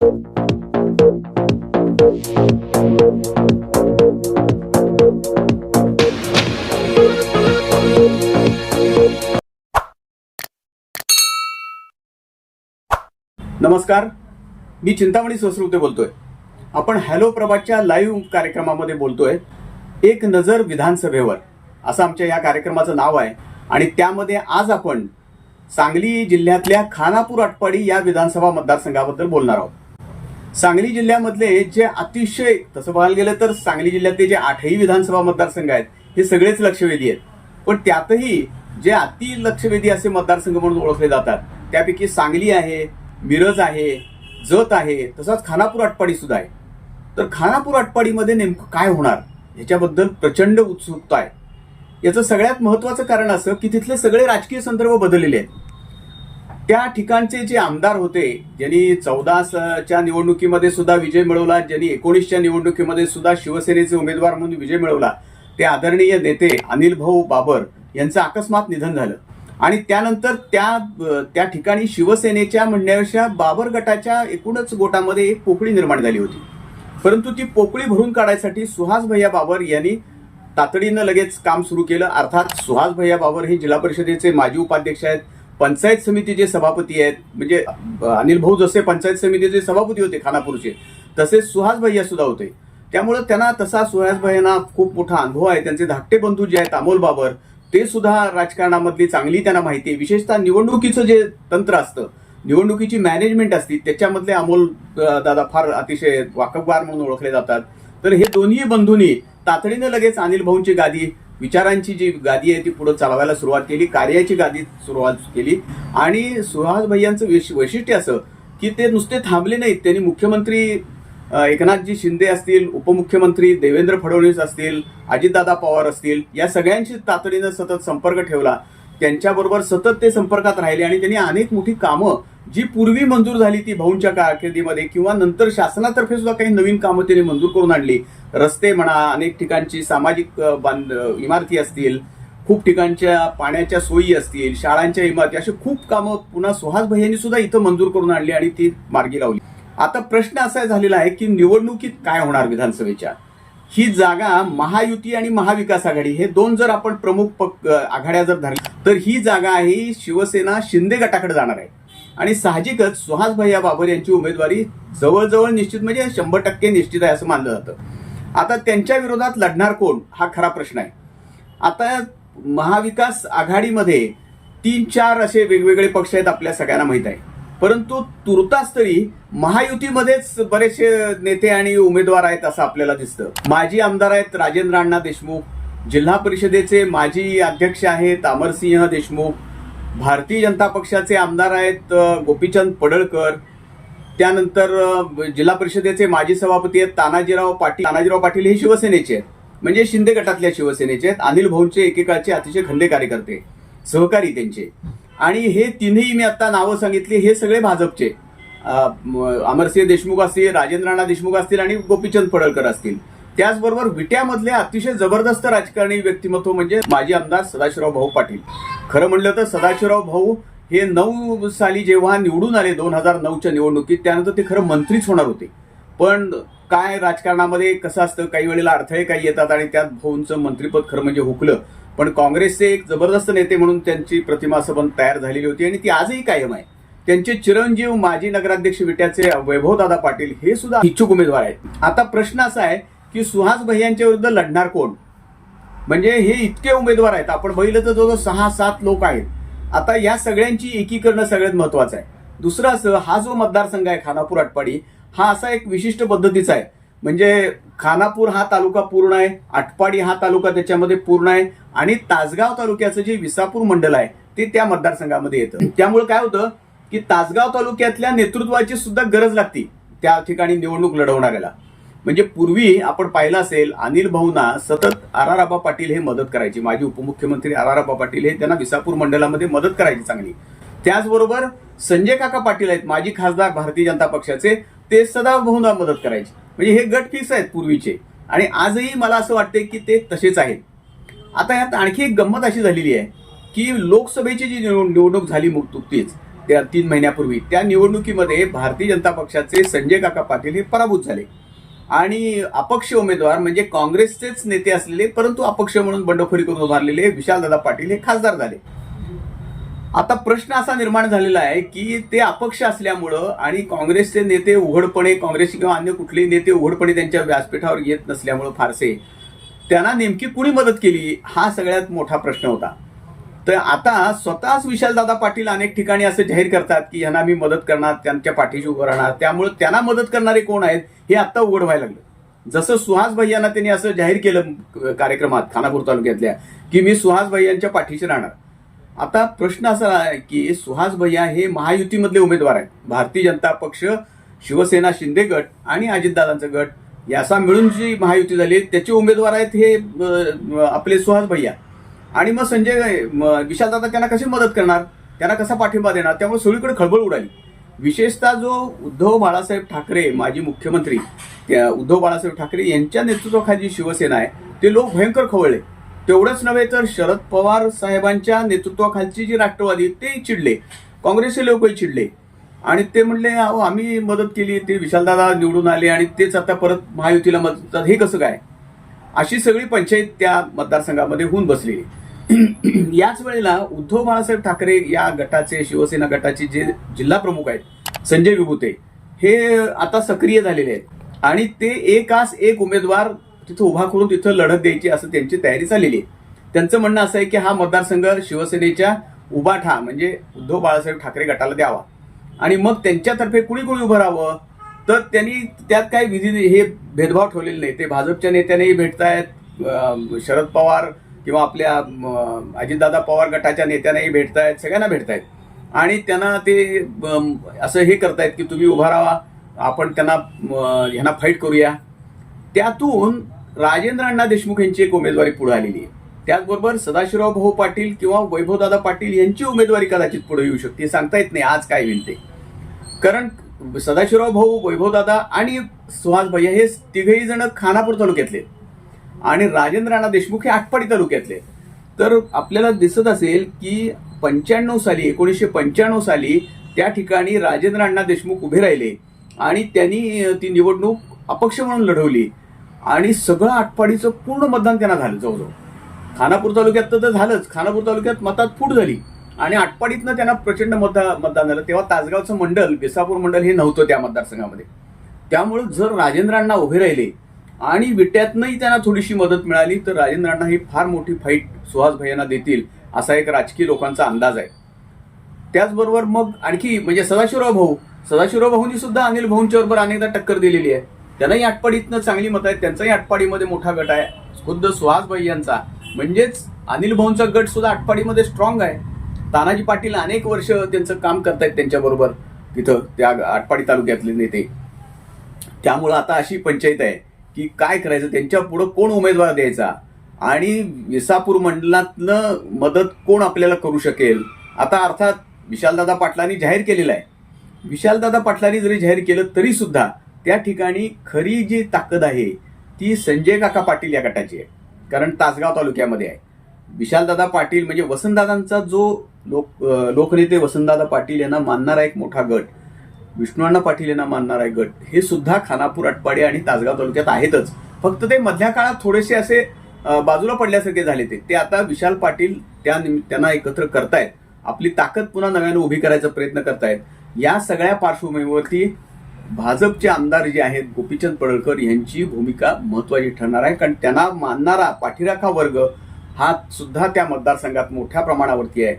नमस्कार. मी चिंतामणी सोसरुते बोलतोय. आपण हॅलो प्रभातच्या लाईव्ह कार्यक्रमामध्ये बोलतोय. एक नजर विधानसभेवर असं आमच्या या कार्यक्रमाचं नाव आहे. आणि त्यामध्ये आज आपण सांगली जिल्ह्यातल्या खानापूर आटपाडी या विधानसभा मतदारसंघाबद्दल बोलणार आहोत. सांगली जिल्ह्यामधले जे अतिशय तसं बघायला गेलं तर सांगली जिल्ह्यातले जे आठही विधानसभा मतदारसंघ आहेत हे सगळेच लक्षवेधी आहेत. पण त्यातही जे अति लक्षवेधी असे मतदारसंघ म्हणून ओळखले जातात त्यापैकी सांगली आहे मिरज आहे जत आहे तसाच खानापूर आटपाडी सुद्धा आहे. तर खानापूर आटपाडीमध्ये नेमकं काय होणार? याच्याबद्दल प्रचंड उत्सुकता आहे. याचं सगळ्यात महत्वाचं कारण असं की तिथले सगळे राजकीय संदर्भ बदललेले आहेत. त्या ठिकाणचे जे आमदार होते ज्यांनी चौदाच्या निवडणुकीमध्ये सुद्धा विजय मिळवला ज्यांनी एकोणीसच्या निवडणुकीमध्ये सुद्धा शिवसेनेचे उमेदवार म्हणून विजय मिळवला ते आदरणीय नेते अनिल भाऊ बाबर यांचं अकस्मात निधन झालं. आणि त्यानंतर त्या त्या ठिकाणी शिवसेनेच्या म्हणण्यापेक्षा बाबर गटाच्या एकूणच गोटामध्ये एक पोकळी निर्माण झाली होती. परंतु ती पोकळी भरून काढायसाठी सुहास भैया बाबर यांनी तातडीनं लगेच काम सुरू केलं. अर्थात सुहास भैया बाबर हे जिल्हा परिषदेचे माजी उपाध्यक्ष आहेत. पंचायत समितीचे सभापती आहेत म्हणजे अनिल भाऊ जसे पंचायत समितीचे सभापती होते खानापूरचे तसेच सुहास भैया सुद्धा होते. त्यामुळे त्यांना तसा सुहास भैयांना खूप मोठा अनुभव आहे. त्यांचे धाकटे बंधू जे आहेत अमोल बाबर ते सुद्धा राजकारणामधली चांगली त्यांना माहिती आहे. विशेषतः निवडणुकीचं जे तंत्र असतं निवडणुकीची मॅनेजमेंट असते त्याच्यामधले अमोल दादा फार अतिशय वाकबगार म्हणून ओळखले जातात. तर हे दोन्ही बंधूंनी तातडीनं लगेच अनिल भाऊंची गादी विचारांची जी गादी आहे ती पुढे चालवायला सुरुवात केली कार्याची गादी सुरुवात केली. आणि सुहास भैयांचं विश- वैशिष्ट्य असं की ते नुसते थांबले नाहीत. त्यांनी मुख्यमंत्री एकनाथजी शिंदे असतील उपमुख्यमंत्री देवेंद्र फडणवीस असतील अजितदादा पवार असतील या सगळ्यांशी तातडीनं सतत संपर्क ठेवला. त्यांच्याबरोबर सतत ते संपर्कात राहिले आणि त्यांनी अनेक मोठी कामं जी पूर्वी मंजूर झाली ती भाऊंच्या कारकिर्दीमध्ये किंवा नंतर शासनातर्फे सुद्धा काही नवीन कामं त्याने मंजूर करून आणली. रस्ते म्हणा अनेक ठिकाणची सामाजिक बांध इमारती असतील खूप ठिकाणच्या पाण्याच्या सोयी असतील शाळांच्या इमारती अशी खूप कामं पुन्हा सुहास भैयांनी सुद्धा इथं मंजूर करून आणली आणि ती मार्गी लावली. आता प्रश्न असा झालेला आहे की निवडणुकीत काय होणार विधानसभेच्या? ही जागा महायुती आणि महाविकास आघाडी हे दोन जर आपण प्रमुख पक आघाड्या जर धरल्या तर ही जागा आहे ही शिवसेना शिंदे गटाकडे जाणार आहे. आणि साहजिकच सुहास भैया बाबर यांची उमेदवारी जवळजवळ निश्चित म्हणजे शंभर टक्के निश्चित आहे असं मानलं जातं. आता त्यांच्या विरोधात लढणार कोण? हा खरा प्रश्न आहे. आता महाविकास आघाडीमध्ये तीन चार असे वेगवेगळे पक्ष आहेत आपल्या सगळ्यांना माहीत आहे. परंतु तुर्तास तरी महायुतीमध्येच बरेचसे नेते आणि उमेदवार आहेत असं आपल्याला दिसतं. माजी आमदार आहेत राजेंद्र अण्णा देशमुख जिल्हा परिषदेचे माजी अध्यक्ष आहेत अमरसिंह देशमुख भारतीय जनता पक्षाचे आमदार आहेत गोपीचंद पडळकर. त्यानंतर जिल्हा परिषदेचे माजी सभापती आहेत तानाजीराव पाटील. तानाजीराव पाटील हे शिवसेनेचे आहेत. म्हणजे शिंदे गटातल्या शिवसेनेचे आहेत. अनिल भाऊंचे एकेकाळचे अतिशय खंदे कार्यकर्ते सहकारी त्यांचे. आणि हे तिन्ही मी आता नावं सांगितली. हे सगळे भाजपचे अमरसिंह देशमुख असतील राजेंद्र राणा देशमुख असतील आणि गोपीचंद पडळकर असतील. त्याचबरोबर विट्यामधले अतिशय जबरदस्त राजकारणी व्यक्तिमत्व म्हणजे माजी आमदार सदाशिवराव भाऊ पाटील. खरं म्हणलं तर सदाशिवराव भाऊ हे नऊ साली जेव्हा निवडून आले दोन हजार नऊच्या निवडणुकीत त्यानंतर ते खरं मंत्रीच होणार होते. पण काय राजकारणामध्ये कसं असतं काही वेळेला अडथळे काही येतात आणि त्यात भाऊंचं मंत्रीपद खरं म्हणजे हुकलं. पण काँग्रेसचे एक जबरदस्त नेते म्हणून त्यांची प्रतिमा असं पण तयार झालेली होती आणि ती आजही कायम आहे. त्यांचे चिरंजीव माजी नगराध्यक्ष विट्याचे वैभवदादा पाटील हे सुद्धा इच्छुक उमेदवार आहेत. आता प्रश्न असा आहे की सुहास भैयांच्या विरुद्ध लढणार कोण? म्हणजे हे इतके उमेदवार आहेत. आपण बघितलं तर जवळ सहा सात लोक आहेत. आता या सगळ्यांची एकीकरण सगळ्यात महत्वाचं आहे. दुसरं असं हा जो मतदारसंघ आहे खानापूर आटपाडी हा असा एक विशिष्ट पद्धतीचा आहे. म्हणजे खानापूर हा तालुका पूर्ण आहे आटपाडी हा तालुका त्याच्यामध्ये पूर्ण आहे आणि तासगाव तालुक्याचं जे विसापूर मंडल आहे ते त्या मतदारसंघामध्ये येतं. त्यामुळे काय होतं की तासगाव तालुक्यातल्या नेतृत्वाची सुद्धा गरज लागती त्या ठिकाणी निवडणूक लढवणाऱ्याला. म्हणजे पूर्वी आपण पाहिलं असेल अनिल भाऊना सतत आराराबा पाटील हे मदत करायचे. माजी उपमुख्यमंत्री आराराबा पाटील हे त्यांना विसापूर मंडळामध्ये मदत करायची चांगली. त्याचबरोबर संजय काका पाटील आहेत माजी खासदार भारतीय जनता पक्षाचे ते सदा भाऊना मदत करायचे. म्हणजे हे गट फिक्स आहेत पूर्वीचे. आणि आजही मला असं वाटते की ते तसेच आहेत. आता यात आणखी एक गंमत अशी झालेली आहे की लोकसभेची जी निवड- निवडणूक झाली नुकतीच त्या तीन महिन्यापूर्वी त्या निवडणुकीमध्ये भारतीय जनता पक्षाचे संजय काका पाटील हे पराभूत झाले. आणि अपक्ष उमेदवार म्हणजे काँग्रेसचेच नेते असलेले परंतु अपक्ष म्हणून बंडखोरी करून उभारलेले विशालदादा पाटील हे खासदार झाले. आता प्रश्न असा निर्माण झालेला आहे की ते अपक्ष असल्यामुळं आणि काँग्रेसचे नेते उघडपणे काँग्रेस किंवा अन्य कुठलेही नेते उघडपणे त्यांच्या व्यासपीठावर येत नसल्यामुळं फारसे त्यांना नेमकी कुणी मदत केली? हा सगळ्यात मोठा प्रश्न होता. तर आता स्वतःच विशालदादा पाटील अनेक ठिकाणी असं जाहीर करतात की यांना मी मदत करणार त्यांच्या पाठीशी उभं राहणार. त्यामुळे त्यांना मदत करणारे कोण आहेत हे आता उघड व्हायला लागलं. जसं सुहास भैयांना त्यांनी असं जाहीर केलं कार्यक्रमात खानापूर तालुक्यातल्या की मी सुहास भैयांच्या पाठीशी राहणार. आता प्रश्न असा आहे की सुहास भैया हे महायुतीमधले उमेदवार आहेत. भारतीय जनता पक्ष शिवसेना शिंदे गट आणि अजितदादांचा गट याचा मिळून जी महायुती झाली त्याचे उमेदवार आहेत हे आपले सुहास भैया. आणि मग संजय विशाल विशालदादा त्यांना कशी मदत करणार? त्यांना कसा पाठिंबा देणार? त्यामुळे सगळीकडे खळबळ उडाली. विशेषतः जो उद्धव बाळासाहेब ठाकरे माजी मुख्यमंत्री त्या उद्धव बाळासाहेब ठाकरे यांच्या नेतृत्वाखाली जी शिवसेना आहे ते लोक भयंकर खवळले. तेवढंच नव्हे तर शरद पवार साहेबांच्या नेतृत्वाखालची जी राष्ट्रवादी ते चिडले. काँग्रेसचे लोकही चिडले. आणि ते म्हणले अहो आम्ही मदत केली. ते विशालदादा निवडून आले आणि तेच आता परत महायुतीला मदत हे कसं काय? अशी सगळी पंचायत त्या मतदारसंघामध्ये होऊन बसलेली. याच वेळेला उद्धव बाळासाहेब ठाकरे या गटाचे शिवसेना गटाचे जे जिल्हा प्रमुख आहेत संजय विभूते हे आता सक्रिय झालेले आहेत. आणि ते एकास एक उमेदवार तिथं उभा करून तिथं लढत द्यायची असं त्यांची तयारी झालेली आहे. त्यांचं म्हणणं असं आहे की हा मतदारसंघ शिवसेनेच्या उबाठा म्हणजे उद्धव बाळासाहेब ठाकरे गटाला द्यावा. आणि मग त्यांच्यातर्फे कुणी कुणी उभं राहावं? तर त्यांनी त्यात काही विधी हे भेदभाव ठेवलेले नाही ते भाजपच्या नेत्यानेही भेटतायत. शरद पवार किंवा आपल्या अजितदादा पवार गटाच्या नेत्यांनाही भेटतायत सगळ्यांना भेटतायत. आणि त्यांना ते असं हे करतायत की तुम्ही उभा राहा आपण त्यांना ह्यांना फाईट करूया. त्यातून राजेंद्र अण्णा देशमुख यांची एक उमेदवारी पुढे आलेली आहे. त्याचबरोबर सदाशिवराव भाऊ पाटील किंवा वैभवदादा पाटील यांची उमेदवारी कदाचित पुढे येऊ शकते. हे सांगता येत नाही आज काय होईल ते. कारण सदाशिवराव भाऊ वैभवदादा आणि सुहास भैया हे तिघही जण खानापूर तालुक्यातले आणि राजेंद्र राणा देशमुख हे आटपाडी तालुक्यातले. तर आपल्याला दिसत असेल की पंच्याण्णव साली एकोणीसशे पंच्याण्णव साली त्या ठिकाणी राजेंद्र अण्णा देशमुख उभे राहिले आणि त्यांनी ती निवडणूक अपक्ष म्हणून लढवली. आणि सगळं आटपाडीचं पूर्ण मतदान त्यांना झालं जवळजवळ. खानापूर तालुक्यात तर झालंच. खानापूर तालुक्यात मतात फूट झाली. आणि आटपाडीतनं त्यांना प्रचंड मतदा मतदान झालं. तेव्हा तासगावचं मंडल बिसापूर मंडल हे नव्हतं त्या मतदारसंघामध्ये. त्यामुळे जर राजेंद्रांना उभे राहिले आणि विट्यातनंही त्यांना थोडीशी मदत मिळाली तर राजेंद्रांना ही फार मोठी फाईट सुहास भैयांना देतील असा एक राजकीय लोकांचा अंदाज आहे. त्याचबरोबर मग आणखी म्हणजे सदाशिवराव भाऊ सदाशिवराव भाऊंनी सुद्धा अनिल भाऊंच्या बरोबर अनेकदा टक्कर दिलेली आहे. त्यांनाही आटपाडीतनं चांगली मत आहेत त्यांचाही आटपाडीमध्ये मोठा गट आहे खुद्द सुहास भाई यांचा म्हणजेच अनिल भाऊंचा गट सुद्धा आटपाडीमध्ये स्ट्रॉंग आहे. तानाजी पाटील अनेक वर्ष त्यांचं काम करतायत त्यांच्याबरोबर तिथं त्या आटपाडी तालुक्यातले नेते. त्यामुळं आता अशी पंचायत आहे. की काय करायचं? त्यांच्या पुढं कोण उमेदवार द्यायचा? आणि विसापूर मंडळातलं मदत कोण आपल्याला करू शकेल? आता अर्थात विशालदादा पाटलांनी जाहीर केलेलं आहे. विशालदादा पाटलांनी जरी जाहीर केलं तरीसुद्धा त्या ठिकाणी खरी जी ताकद आहे ती संजय काका पाटील या गटाची आहे. कारण तासगाव तालुक्यामध्ये आहे. विशालदादा पाटील म्हणजे वसंतदादांचा जो लोक लोकनेते वसंतदादा पाटील यांना मानणारा एक मोठा गट. विष्णुअण्णा पाटील यांना मानणारा एक गट. हे सुद्धा खानापूर अटपाडे आणि तासगाव तालुक्यात आहेतच. फक्त ते मधल्या काळात थोडेसे असे बाजूला पडल्यासारखे झाले ते. ते आता विशाल पाटील त्या त्यांना एकत्र करतायत. आपली ताकद पुन्हा नव्यानं उभी करायचा प्रयत्न करतायत. या सगळ्या पार्श्वभूमीवरती भाजपचे आमदार जे आहेत गोपीचंद पडळकर यांची भूमिका महत्वाची ठरणार आहे. कारण त्यांना मानणारा पाठीराखा वर्ग हा सुद्धा त्या मतदारसंघात मोठ्या प्रमाणावरती आहे.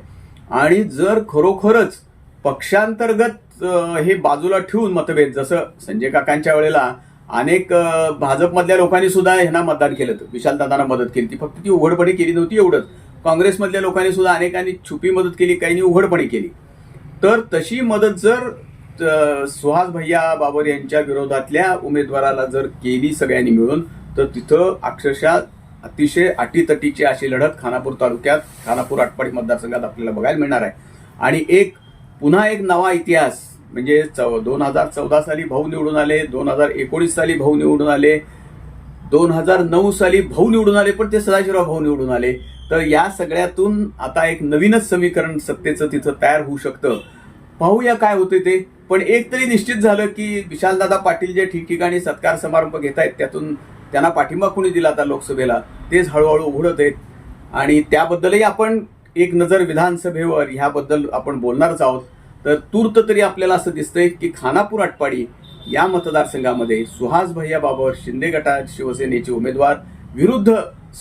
आणि जर खरोखरच पक्षांतर्गत हे बाजूला ठेवून मतभेद जसं संजय काकांच्या वेळेला अनेक भाजपमधल्या लोकांनी सुद्धा ह्यांना मतदान केलं होतं. विशालदादांना मदत केली ती फक्त ती उघडपणे केली नव्हती एवढंच. काँग्रेसमधल्या लोकांनी सुद्धा अनेकांनी छुपी मदत केली काहींनी उघडपणे केली. तर तशी मदत जर सुहास भैया बाबर यांच्या विरोधातल्या उमेदवाराला जर केली सगळ्यांनी मिळून तर तिथं अक्षरशः अतिशय अटीतटीची अशी लढत खानापूर तालुक्यात खानापूर आटपाडी मतदारसंघात आपल्याला बघायला मिळणार आहे. आणि एक पुन्हा एक नवा इतिहास म्हणजे चौ दोन हजार चौदा साली भाऊ निवडून आले दोन हजार एकोणीस साली भाऊ निवडून आले दोन हजार नऊ साली भाऊ निवडून आले पण ते सदाशिवराव भाऊ निवडून आले. तर या सगळ्यातून आता एक नवीनच समीकरण सत्तेचं तिथं तयार होऊ शकतं. पाहूया काय होते ते. पण एक तरी निश्चित झालं की विशालदादा पाटील जे ठिकठिकाणी सत्कार समारंभ घेत आहेत त्यातून त्यांना पाठिंबा कुणी दिला आता लोकसभेला? तेच हळूहळू उघडत आहेत. आणि त्याबद्दलही आपण एक नजर विधानसभेवर ह्याबद्दल आपण बोलणारच आहोत. तर तूर्त तरी आपल्याला असं दिसतंय की खानापूर आटपाडी या मतदारसंघामध्ये सुहास भैया बाबर शिंदे गटात शिवसेनेचे उमेदवार विरुद्ध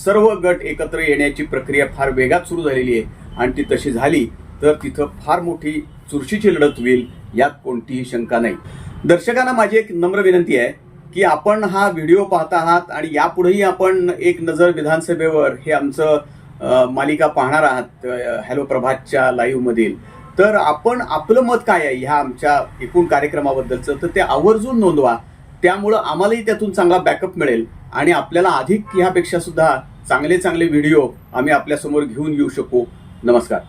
सर्व गट एकत्र येण्याची प्रक्रिया फार वेगात सुरू झालेली आहे. आणि ती तशी झाली तर तिथं फार मोठी चुरशीची लढत होईल यात कोणतीही शंका नाही. दर्शकांना माझी एक नम्र विनंती आहे की आपण हा व्हिडिओ पाहत आहात आणि यापुढेही आपण एक नजर विधानसभेवर हे आमचं मालिका पाहणार आहात हॅलो प्रभातच्या लाईव्हमधील मधील. तर आपण आपलं मत काय आहे ह्या आमच्या एकूण कार्यक्रमाबद्दलचं? तर ते आवर्जून नोंदवा. त्यामुळं आम्हालाही त्यातून चांगला बॅकअप मिळेल. आणि आपल्याला अधिक ह्यापेक्षा सुद्धा चांगले चांगले व्हिडिओ आम्ही आपल्यासमोर घेऊन येऊ शकू. नमस्कार.